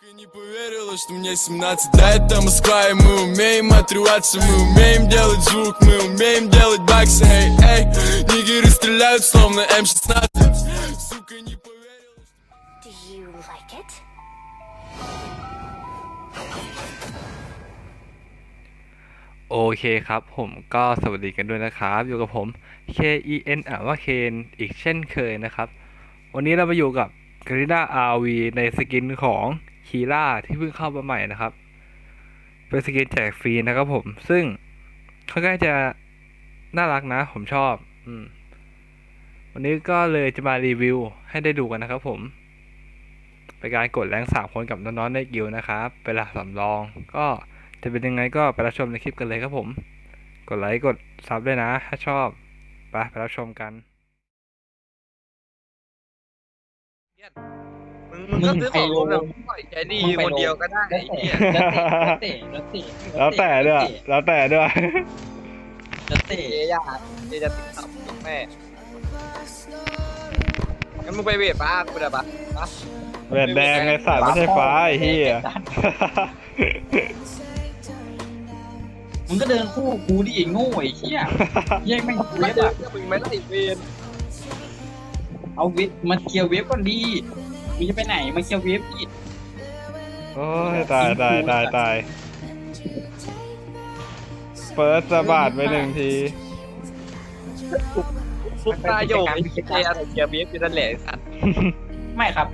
Сука, не поверила, что мне 17 Да, это Москва, и мы умеем отрываться Мы умеем делать звук, мы умеем делать баксы Эй, эй, нигеры стреляют, словно М-16 Сука, не поверила Do you like it? โอเคครับ ผมก็สวัสดีกันด้วยนะครับ อยู่กับผม K E N อ่านว่าเคนอีกเช่นเคยนะครับ วันนี้เรามาอยู่กับกริน่า RV ในสกินของ คีล่าที่เพิ่งเข้ามาใหม่นะครับเป็นสกินแจกฟรีนะครับผม ซึ่งค่อนข้างจะน่ารักนะ ผมชอบ อืม วันนี้ก็เลยจะมารีวิวให้ได้ดูกันนะครับผมเป็นการกดแรงสามคนกับน้องๆในกิลนะครับเป็นหลักสำรอง ก็จะเป็นยังไงก็ไปรับชมในคลิปกันเลยครับผม กดไลค์กดซับด้วยนะ ถ้าชอบไปไปรับชมกัน มึงมึงก็ซื้อของรวมแบบปล่อยใจดีคนเดียวก็ได้ไอ้เหี้ยแล้วเตะแล้วเตะแล้วแต่ด้วยแล้วแต่ด้วยแล้วเตะเจ๊ยาเจ๊จะติดตับแม่งั้นมึงไปเวทป้ากูได้ปะปะแหวนแดงไงสัตว์ไม่ใช่ฟ้าไอ้เหี้ยมึงก็เดินคู่กูดิไอ้โง่ไอ้เหี้ยแย่งไม่งไม่เว็บได้อะมึงไม่ได้เวทเอาเว็บมาเคลียร์เว็บก่อนดี มึงจะไปไหนมาเคลียร์เว็บดิโอ้ยตายตายตายตายเฟิร์สสะบาดไปหนึ่งที ฟุกตาโยกไอ้เจ๊อะไรเกียร์เวฟอยู่นั่นแหละไอ้สัตว์ไม่ครับ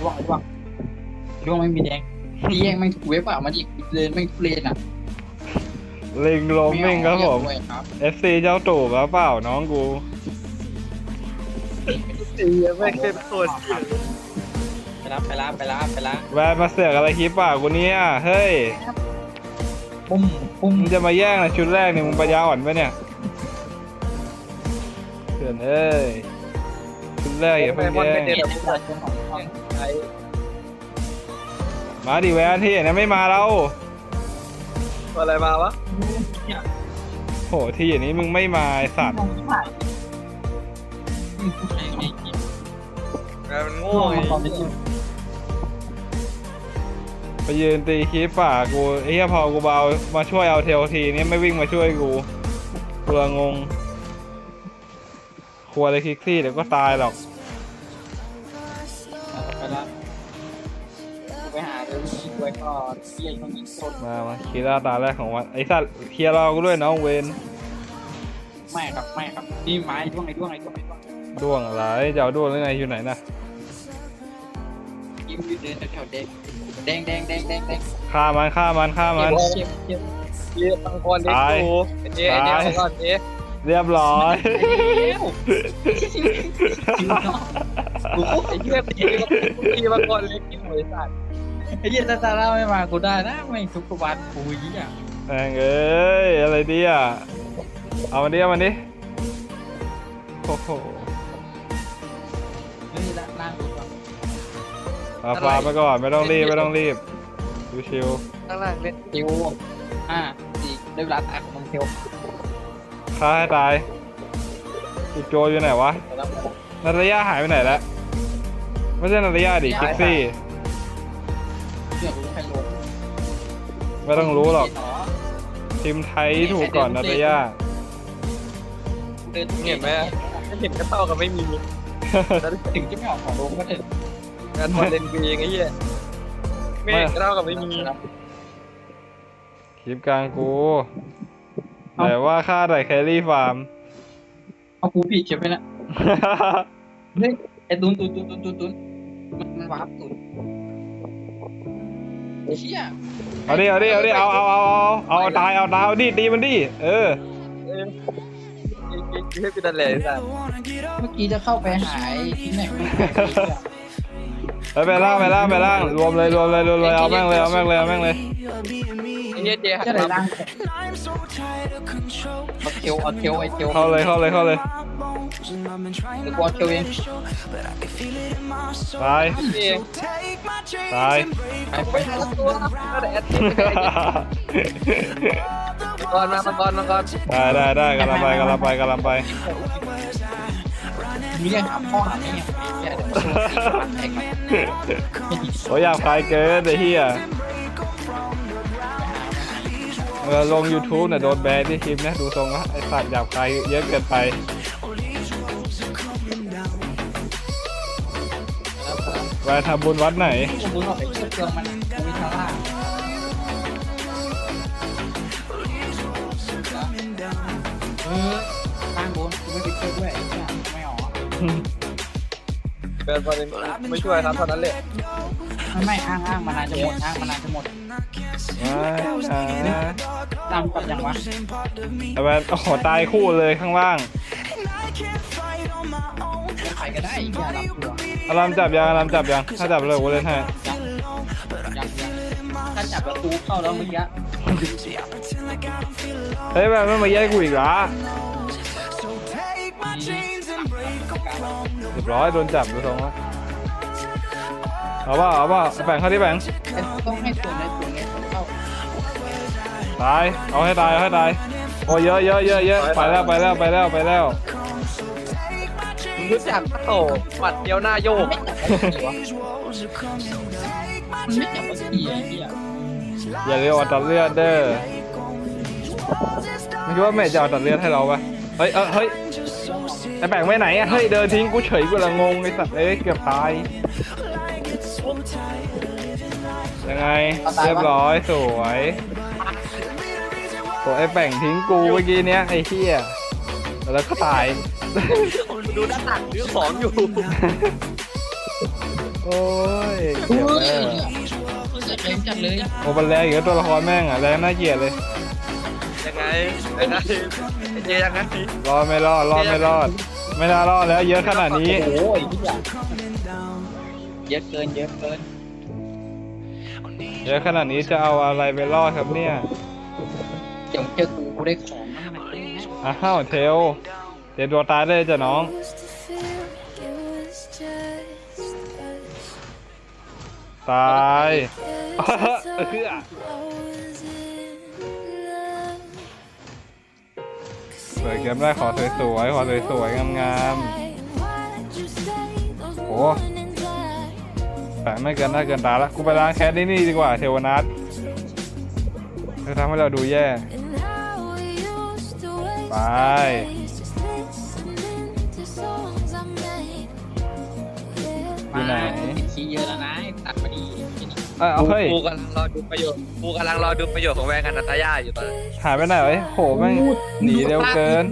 ร่วงร่วงร่วงไม่มีแดงที่แย่งไม่งถูกเว็บอะมาดิเดินไม่งทุเรศอะลิงลมมิ่งครับผมไเอาครับ FC เจ้าตู่ครับเปล่าน้องกู เจ๊ไม่เคยโคตรไปรับไปรับไปรับไปรับแวนมาเสือกอะไรคลิปป่ากูเนี่ยเฮ้ยปุ้มปุ้มมึงจะมาแย่งนะชุดแรกเนี่ยมึงปัญญาอ่อนปะเนี่ยเถื่อนเอ้ยชุดแรกอย่าไปเพิ่งบอลแย่ไปงเด็ดเจ็บประชาชนของช่องไอ้มาดิแวนที่อย่างนี้ไม่มาแล้วอะไรมาวะโหที่อย่างนี้มึงไม่มาไอสัตว์มองไม่ผ่านอื มผู้ชายไม่กินมันโง่โง่ไอ้ความเป็นจริงไปยืนตีคลิปป่ากูไอ้เหี้ยพอกูเบามาช่วยเอาเทลทีนี่ไม่วิ่งมาช่วยกูกูละงงครัวเลยคลิกซี่เดี๋ยวก็ตายหรอกไปละไปหาเรื่องนี้ด้วยก็เยี่ยคนนี้โคตรมามาคีร่าตาแรกของวันไอสัตว์เคลียร์รอกูด้วยน้องเวนไม่ครับไม่ครับนี่ไม้ด้วงไอ้ด้วงไอ้ด้วงไอ้ด้วงด้วงอะไรจะเอาด้วงหรือไงอยู่ไหนนะ ยิ้มยืนเดินแถวๆแดงแดงแดงแดงแดงแดงฆ่ามันฆ่ามันฆ่ามัน เก็บเก็บเจ๊บางคนเด็กกูเจ๊ไอ้เนี่ยก่อนเจ๊เรียบร้อยเร็วคิวน้องกูไอ้เหี้ยกูตีมาก่อนเล็กกินหวยสัตว์ไอ้เหี้ยตาตาล่าไม่มากูได้นะไม่ทุกวันกูยี่อะแม่งเอ้ยอะไรดีอะเอามันดิเอามันดิโอ้โห เอาปลาไปก่อนไม่ต้องรีบไม่ต้องรีบดูชิวข้างล่างเล่นคิวห้าสี่ได้เวลาตายของมึงเทลฆ่าให้ตายอีกโจอยู่ไหนวะแล้ว นาตาย่าหายไปไหนแล้วไม่ใช่นาตาย่าดิคิกซี่เรื่องกูใครลงไม่ต้องรู้หรอกทีมไทยถูกก่อนนาตาย่าเดินเห็นไหมถ้าเห็นก็เท่ากับไม่มี ถึงจะไม่ออกของลงก็เถอะ งานบอลเล่นกูเองไอ้เหี้ยไม่เท่ากับไม่มีคลิปกลางกูแต่ว่าค่าแต่แครี่ฟาร์ม เอากูผิดใช่ไหมนะเฮ้ยไอ้ตุนตุนตุนตุนตุนตุนมันมันวาร์ปตุนไอ้เชี่ยเอาดิเอาดิเอาดิเอาเอาเอาเอาเอาตายเอาตายเอาดิตีมันดิเออ เออเฮ้ยกูดันแหล่สัตว์เมื่อกี้จะเข้าไปหายที่ไหนไม่รู้ ไปไปล่างไปล่างไปล่างรวมเลยรวมเลยรวมเลยเอาแม่งเลยเอาแม่งเลยเอาแม่งเลยไอ้เหี้ยเจ๊หัจะนไหนมาล่างเอาเทลเอาเทลไอ้เทลเข้าเลยเข้าเลยเข้าเลยกูเอาเทลเองตายเองตายไปไปไม่ทันตัวก็ได้แอดก่อนมามาก่อนมาก่อนได้ได้ได้กำลังไปกำลังไปกำลังไปมีเรื่องหาพ่อหาแม่เนี่ย โอ้ยอยากคายเกินไอ้เหี้ยเออลง YouTube เนี่ยโดนแบนที่คลิปนะ ดูทรงละไอ้สัตว์หยาบคายเยอะเกินไปไปทำบุญวัดไหน บุญออกไปเชื่อเกลือมันวิทาร่าเออข้างบนกูไม่ไปเช่วยด้วยเนี่ยไม่ออก เกินประเด็นไม่ช่วยครับเท่านั้นแหละไม่ไม่อ้างอ้างมานานจะหมดอ้างมานานจะหมดมานะตามกับยังวะแต่แบบโอ้โหตายคู่เลยข้างล่างใครก็ได้อีกอย่างรับตัวอารามจับยังอารามจับยังถ้าจับเลยกูเล่นให้ยังยังยังถ้าจับประตูเข้าแล้วเมื่อกี้เฮ้ยแบบไม่มาแย่งกูอีกเหรอเรียบร้อยโดนจับดูทรงแล้วเอาเปล่าเอาเปล่าแบ่งเข้าที่แบ่งต้องให้ตัวในตัวในเข้าตายเอาให้ตายเอาให้ตายโอ้เยอะเยอะเยอะเยอะไปแล้วไปแล้วไปแล้วไปแล้วมึงรู้จักปะโตหมัดเดียวหน้าโยกมันไม่จับประตูไอ้เหี้ยอย่าเรียกว่าตัดเลือดเด้อไม่คิดว่าแม่จะเอาตัดเลือดให้เราปะเฮ้ยเออเฮ้ย ไอแบ่งไว้ไหนอะเฮ้ยเดินทิ้งกูเฉยกูละงงไอสัตว์เอ้ยเกือบตายยังไงเรียบร้อยสวยโอ้ไอแบ่งทิ้งกูเมื่อกี้เนี้ยไอ้เหี้ยแล้วก็ตายดูด้านหลังซื้อของอยู่โอ้ยโอ้เจ็บยแล้วจัดเลยจัดเลยโอ้มันแรงอีกแล้วตัวละครแม่งอะแรงน่าเกลียดเลยยังไงยังไงไอ้ เจยังไงรอดไม่รอดรอดไม่รอด ไม่น่ารอดแล้ว เยอะขนาดนี้ โอ้ยที่อยากเยอะเกินเยอะเกินเยอะขนาดนี้จะเอาอะไรไปรอดครับเนี่ยเดี๋ยวเจอกูกูได้ของมากเลยนะอ้าวเทลเตรียมตัวตายได้เลยจ้ะน้อง ตาย เอื้อ สวยเกินได้ขอสวยๆขอสวยๆงามๆโอ้แปะไม่เกินได้เกินตาละกูไปล้างแคสนี่นี่ดีกว่าเทวนัทเธอทำให้เราดูแย่ไป เอ้ยเอาเฮ้ยกูกำลังรอดูประโยชน์กูกำลังรอดูประโยชน์ของแวงกันนาตาย่าอยู่ตอนนี้หายไปไหนวะโหแม่งหนีเร็วเกิน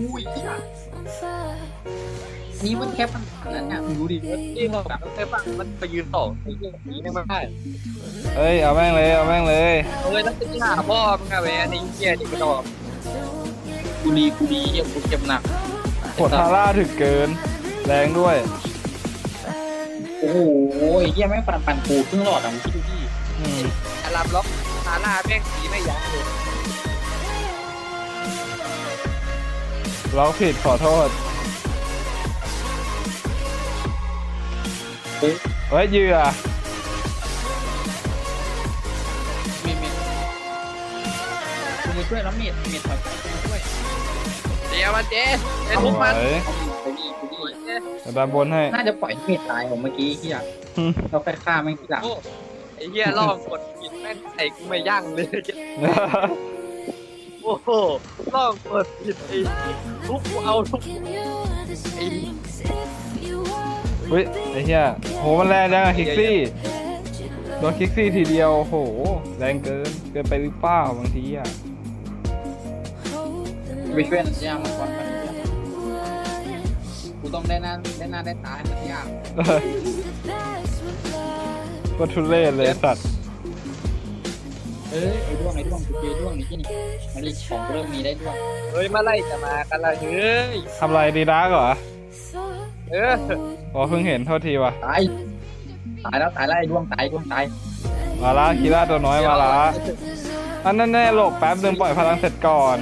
นี่มันแค่ปัญหานั้นเนี่ยดูดิที่เขาแบบเต้ปังมันไปยืนต่อไอ้เหี้ยหนีไม่ได้เอ้ยเอาแม่งเลยเอาแม่งเลยเอาเลยแล้วจะหาพ่อมึงอะแวงไอ้เหี้ยนี่กระดอกกูดีกูดีเยี่ยกูเจ็บหนักกดทาร่าถึกเกิน แรงด้วย โอ้โหเยี่ยแม่งปั่นปั่นกูครึ่งหลอดอะมึงคิดดูดิ อืมอารับล็อกฮาร่าแม่งสีไม่ยั้งเลยล็อกผิดขอโทษ เฮ้ยเหยื่อเมดเมดกูมาช่วยแล้วเมดเมดถอยไปกูมาช่วยเดี๋ยวมันเจ๊เจ๊ทุกมันเฮ้ยไปดีไปดีเจ๊จะดันบนให้ น่าจะปล่อยให้เมดตายผมเมื่อกี้ที่อยากอืมเราไปฆ่าแม่งทีหลังโอ้ ไอ้เหี้ยล่องกดผิดแม่งใส่กูไม่ยั่งเลยโอ้โหล่องกดผิดไอ้ทุกกูเอาทุกไอ้เฮ้ยไอ้เหี้ยโหมันแรงจังอะคิกซี่โดนคิกซี่ทีเดียวโหแรงเกินเกินไปหรือเปล่าบางทีอะไปช่วยนันยามาก่อนมันกูต้องได้หน้าได้หน้าได้ตาให้มันยาก ก็ทุเรศเลยสัตว์เอ้ยไอ้ด้วงไอ้ด้วงกูเจอด้วงนี่ที่นี่มาดิของกูเริ่มมีได้ด้วงเฮ้ยมาไล่จะมากันละเฮ้ยทำไรดีดักเหรอเอออ๋อเพิ่งเห็นโทษทีว่ะตายตายแล้วตายแล้วไอ้ด้วงตายด้วงตายมาละคีร่าตัวน้อยมาละอันนั้นแน่หลบแป๊บนึงปล่อยพลังเสร็จก่อน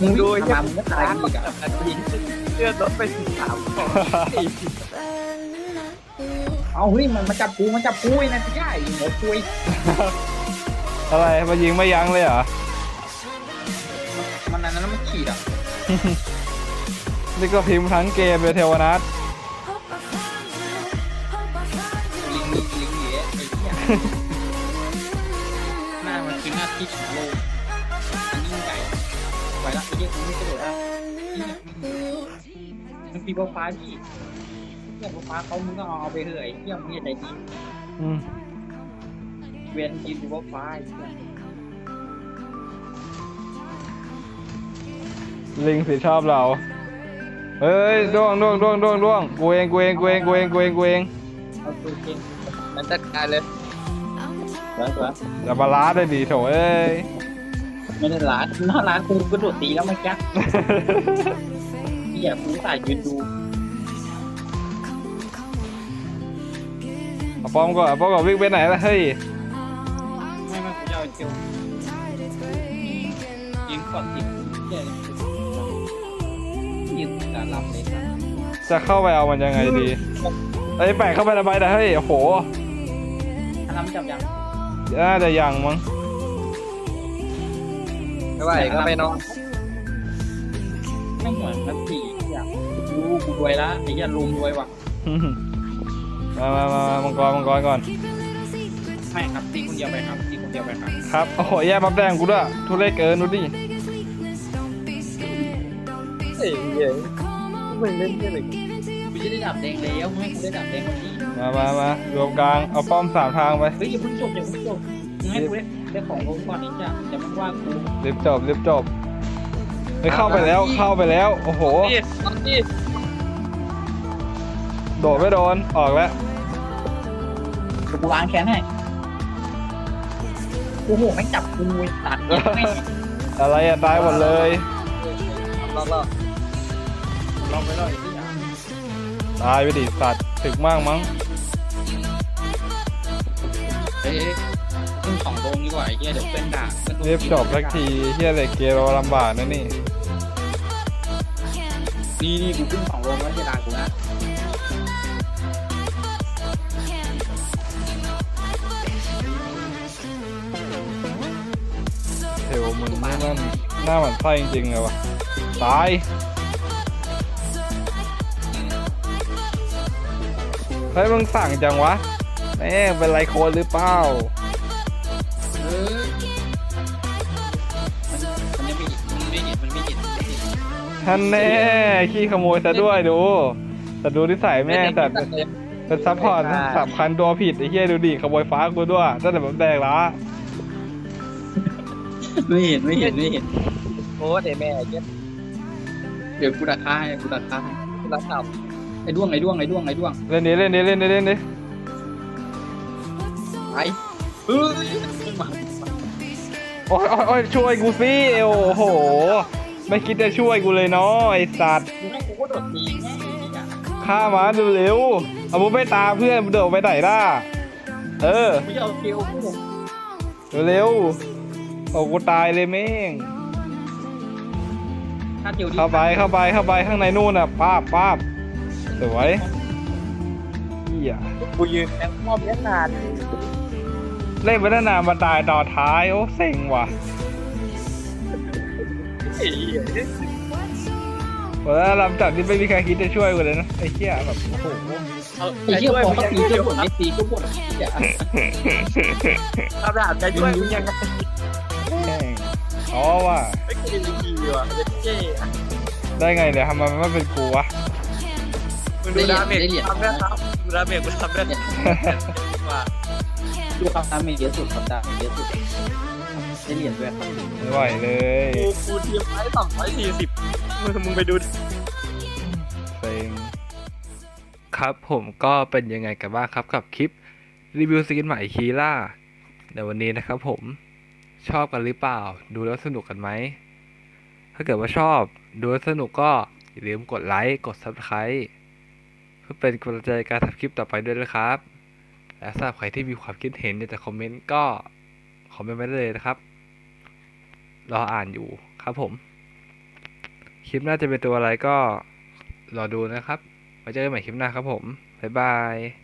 มึงดูดูไอ้ไอ้เหี้ยทำก็ตายอีกอะนาทีเลือดลดไปถึงสามของ เอาเฮ้ยมันมาจับกูมันจับกูไอ้นั่นที่ใหญ่หัวคุยอะไรมายิงไม่ยั้งเลยเหรอ มันอันนั้นมันขีดอะนี่ก็พิมพ์ทั้งเกมเลยเทวนัทหน้ามันคือหน้าที่ของโลกอันนี้มันใหญ่ไปละไอ้เหี้ยกูไม่กระโดดอะมันปีฟ้าพี่ เหี้ยฟ้าเขามึงก็เอาไปเถอะไอ้เหี้ยมึงอย่าใจดีอืมเวียนกินปีฟ้าไอ้เหี้ยลิงสิชอบเรา เฮ้ยด้วงด้วงด้วงด้วงด้วงกูเองกูเองกูเองกูเองกูเองกูเองเอาตัวเก่งมันจัดการเลยสวยสวยอย่ามาล้าได้ดีโถเอ้ยไม่ได้ร้านหน้าร้านกูกระโดดตีแล้วเมื่อกี้เหี้ยกูสายยืนดู ป้อมก่อนเอาป้อมก่อนวิ่งไปไหนล่ะเฮ้ยไม่ไม่กูจะเอาเจลยิงก่อนติดเหี้ยยิงการรับเลยครับจะเข้าไปเอามันยังไงดีไอ้ยแปะเข้าไปทำไมนะเฮ้ยโอ้โหถ้าทำจับยังน่าจะยังมั้งไม่ไหวก็ไปนอนไม่เหมือนกันสี่อย่างรู้กูรวยละไอ้เหี้ยลุงรวยว่ะ มามามามังกรมังกรก่อนไม่ครับตีคนเดียวไปครับตีคนเดียวไปครับครับโอ้โหแย่บับแดงกูด้วยทุเรศเกินดูดิเฮ้ยเฮ้ยมึงเล่นเหี้ยอะไรกูจะได้ดับแดงแล้วไม่ให้กูได้ดับแดงวันนี้มามามารวมกลางเอาป้อมสามทางไปเฮ้ยอย่าเพิ่งจบอย่าเพิ่งจบมึงให้กูได้ได้ของลงก่อนนี่จ้ะอย่ามึงว่ากูรีบจบรีบจบไปเข้าไปแล้วเข้าไปแล้วโอ้โห นี่เอาดิโดดไม่โดนออกแล้ว เดี๋ยวกูล้างแค้นให้โอ้โหไม่งจับกูไอ้ตัดเนี่ยไม่งอะไรอะตายหมดเลย รอรอลองไปเลยที่อะตายไปดิสัตว์ถึกมากมั้งเอ้ยขึ้นสองโดงดีกว่าไอ้เหี้ยเดี๋ยวเป็นด่าเป็นตัวรีบจบสักทีเฮียเหล็กเกมเราลำบากนะนี่ นี่นี่กูขึ้นสองโดงแล้วจะด่ากูนะ นี่มันหน้าหมันไส้จริงๆเลยวะตายเฮ้ยมึงสั่งจังวะแม่งเป็นไรโคนหรือเปล่าเออมันมันยังไม่เห็นมันไม่เห็นมันไม่เห็นมันไม่เห็นท่านแน่ขี้ขโมยซะด้วยดูแต่ดูนิสัยแม่งแต่เป็นซัพพอร์ตสำคัญตัวผิดไอ้เหี้ยดูดิขโมยฟ้ากูด้วยตั้งแต่ผมแดงละ ไม่เห็นไม่เห็นไม่เห็น โอ้เดี๋ยวแม่เจ็บเดี๋ยวกูดักฆ่าให้กูดักฆ่าให้รักเก่าไอ้ด้วงไอ้ด้วงไอ้ด้วงไอ้ด้วงเล่นดิเล่นดิเล่นดิเล่นดิไปเฮ้ยมาโอ้ยโอ้ยโอ้ยช่วยกูสิโอ้โห ไม่คิดจะช่วยกูเลยเนาะไอ้สัตว์กูให้กูก็โดดดีไงอะฆ่ามาเร็วๆเอามึงไปตามเพื่อนมึงเดินออกไปไหนล่ะเออกูจะเอาเกลียวกู เร็วๆ โอ้กูตายเลยแม่งถ้าเกลียวดีเข้าไปเข้าไปเข้าไปข้างในนู่นน่ะป้าบป้าบสวยเหี้ยกูยืนแอบมอบยันนานเล่นไปตั้งนานมาตายต่อท้ายโอ้เซ็งว่ะไอ้เหี้ยแล้วลำจัดนี่ไม่มีใครคิดจะช่วยกูเลยนะไอ้เหี้ยแบบโอ้โหเอาไอ้เหี้ยพอเขาตีช่ก็วยบ่นไม่ตีก็บ่นอย่าทำได้ใจช่วยมึงยังไงแม่ง อ๋อว่ะไม่เคยดีว่ะเจ๊ได้ไงเนี่ยทำไมมันไม่เป็นกูวะ มึงดูดาเมจทำได้ครับดูดาเมจกูทำได้ว่าดูคำตามเยอะสุดคำตามเยอะสุดได้เหรียญด้วยครับไม่ไหวเลยกูกูเทียมไว้ต่ำไว้สี่สิบมึงมึงไปดูเซ็งครับผมก็เป็นยังไงกันบ้างครับกับคลิปรีวิวสกินใหม่คีล่าในวันนี้นะครับผม ชอบกันหรือเปล่า ดูแล้วสนุกกันไหม ถ้าเกิดว่าชอบ ดูแล้วสนุกก็อย่าลืมกดไลค์ กด Subscribe เพื่อเป็นกำลังใจในการทำคลิปต่อไปด้วยนะครับ และสำหรับใครที่มีความคิดเห็นอยากจะคอมเมนต์ก็คอมเมนต์ไว้ได้เลยนะครับ รออ่านอยู่ครับผม คลิปหน้าจะเป็นตัวอะไรก็รอดูนะครับไว้เจอกันใหม่คลิปหน้าครับผม บ๊ายบาย